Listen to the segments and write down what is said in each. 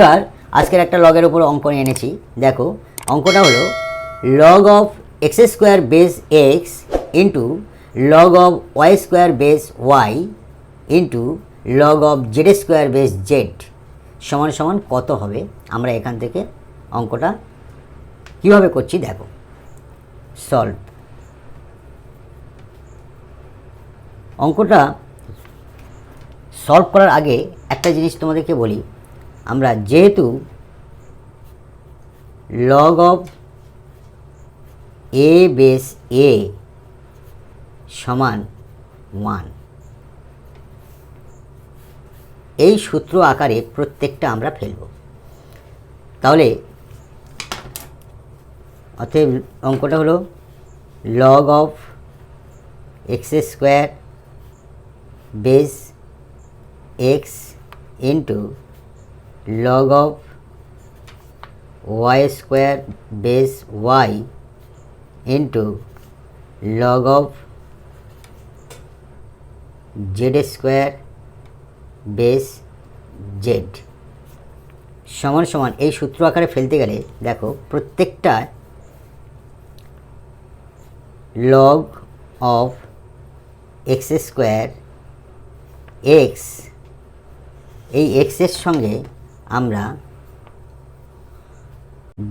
এবার আজকের একটা লগের উপর অঙ্ক নিয়ে এনেছি। দেখো, অঙ্কটা হলো log of x square base x into log of y square base y into log of z square base z সমান সমান কত হবে? আমরা এখান থেকে অঙ্কটা কীভাবে করছি দেখো। সলভ অঙ্কটা সলভ করার আগে একটা জিনিস তোমাদেরকে বলি। আমরা যেহেতু log of a base a সমান ওয়ান এই সূত্র আকারে প্রত্যেকটা আমরা ফেলব। তাহলে অতএব অঙ্কটা হলো log of x square base x into log of y square base y into log of z square base z. সমান সমান এই সূত্র আকারে ফেলতে গেলে, দেখো, প্রত্যেকটা log of x square x এই এক্সের সঙ্গে আমরা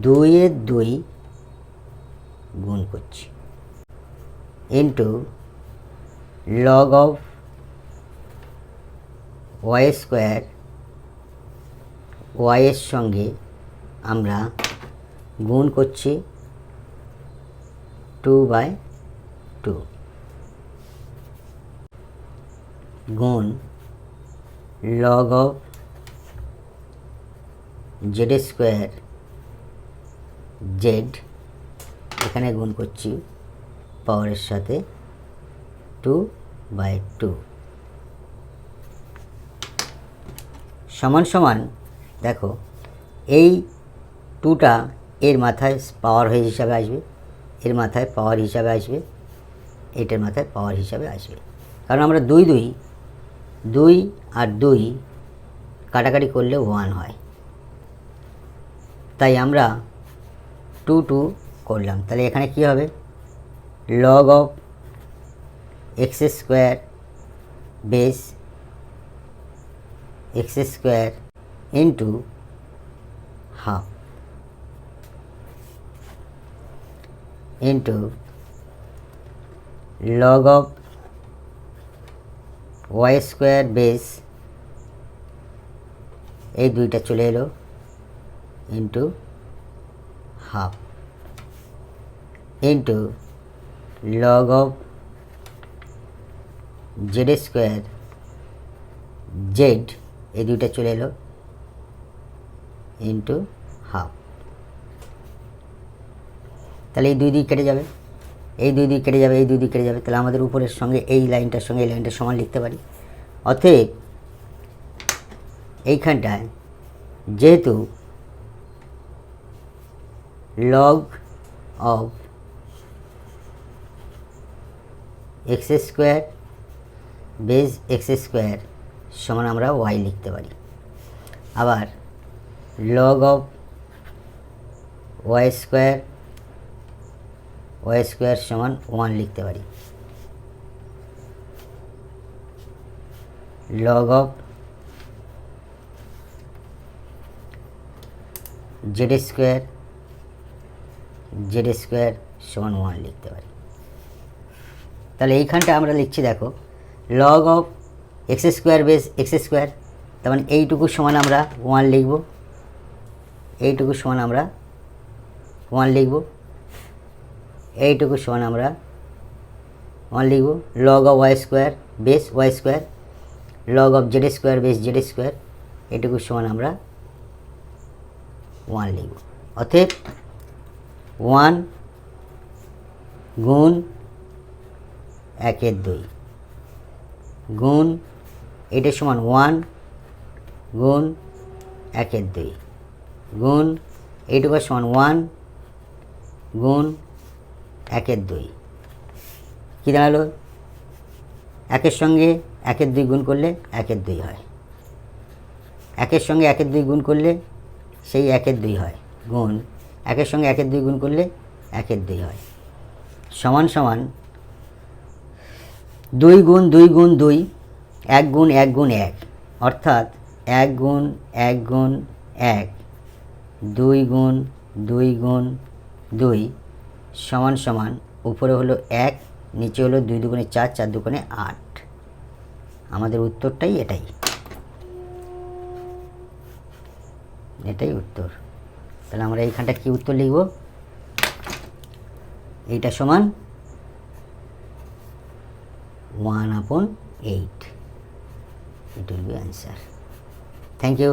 দুইয়ের দুই গুণ করছি। Into log of y square ওয়াইয়ের সঙ্গে আমরা গুণ করছি টু বাই টু গুণ log of z square, z, এখানে গুণ করছি পাওয়ারের সাথে টু বাই টু। সমান সমান, দেখো, এই টুটা এর মাথায় পাওয়ার হয়ে হিসাবে আসবে, এর মাথায় পাওয়ার হিসাবে আসবে, এটার মাথায় পাওয়ার হিসাবে আসবে। কারণ আমরা দুই দুই দুই আর দুই কাটাকাটি করলে ওয়ান হয়। তাই আমরা টু টু করলাম। তাহলে এখানে কি হবে? Log of x square base x square into half into log of y square base এই দুইটা চলে এলো। Into half into log of z square z এই দুইটা চলে এলো ইন্টু হাফ তাহলে এই দুই দুই কেটে যাবে, এই দুই দুই কেটে যাবে, এই দুই দুই কেটে যাবে, তাহলে আমাদের উপরের সঙ্গে এই লাইনটার সঙ্গে এই লাইনটা সমান লিখতে পারি। অতএব এইখানটায় যেহেতু log of x square base x square সমান আমরা ওয়াই লিখতে পারি। আবার log of y square y square সমান ওয়ান লিখতে পারি। Log of z square z square সমান ওয়ান লিখতে পারি। তাহলে এইখানটা আমরা লিখছি, দেখো log of x square base x square, তার মানে এইটুকু সমান আমরা ওয়ান লিখব। এইটুকু সমান আমরা ওয়ান লিখব। এইটুকু সমান আমরা ওয়ান লিখব। Log of y square base y square log of z square base z square এটুকু সমান আমরা ওয়ান লিখব। অতএব ওয়ান গুণ একের দুই। গুণ এটার সমান ওয়ান গুণ একের দুই। গুণ এইটুকুর সমান ওয়ান গুণ একের দুই। কী দাঁড়াল? একের সঙ্গে একের দুই গুণ করলে একের দুই হয়। একের সঙ্গে একের দুই গুণ করলে সেই একের দুই হয়। গুণ একের সঙ্গে একের দুই গুণ করলে একের দুই হয়। সমান সমান দুই গুণ দুই গুণ দুই, এক গুণ এক গুণ এক, অর্থাৎ এক গুণ এক গুণ এক, দুই গুণ দুই গুণ দুই সমান সমান উপরে হলো এক, নিচে হলো দুই দুগুণে চার চার দুগুণে আট। আমাদের উত্তরটাই এটাই। এটাই উত্তর। তাহলে আমরা এইখানটা কি উত্তর লিখব? এইটা সমান one upon eight it will be answer thank you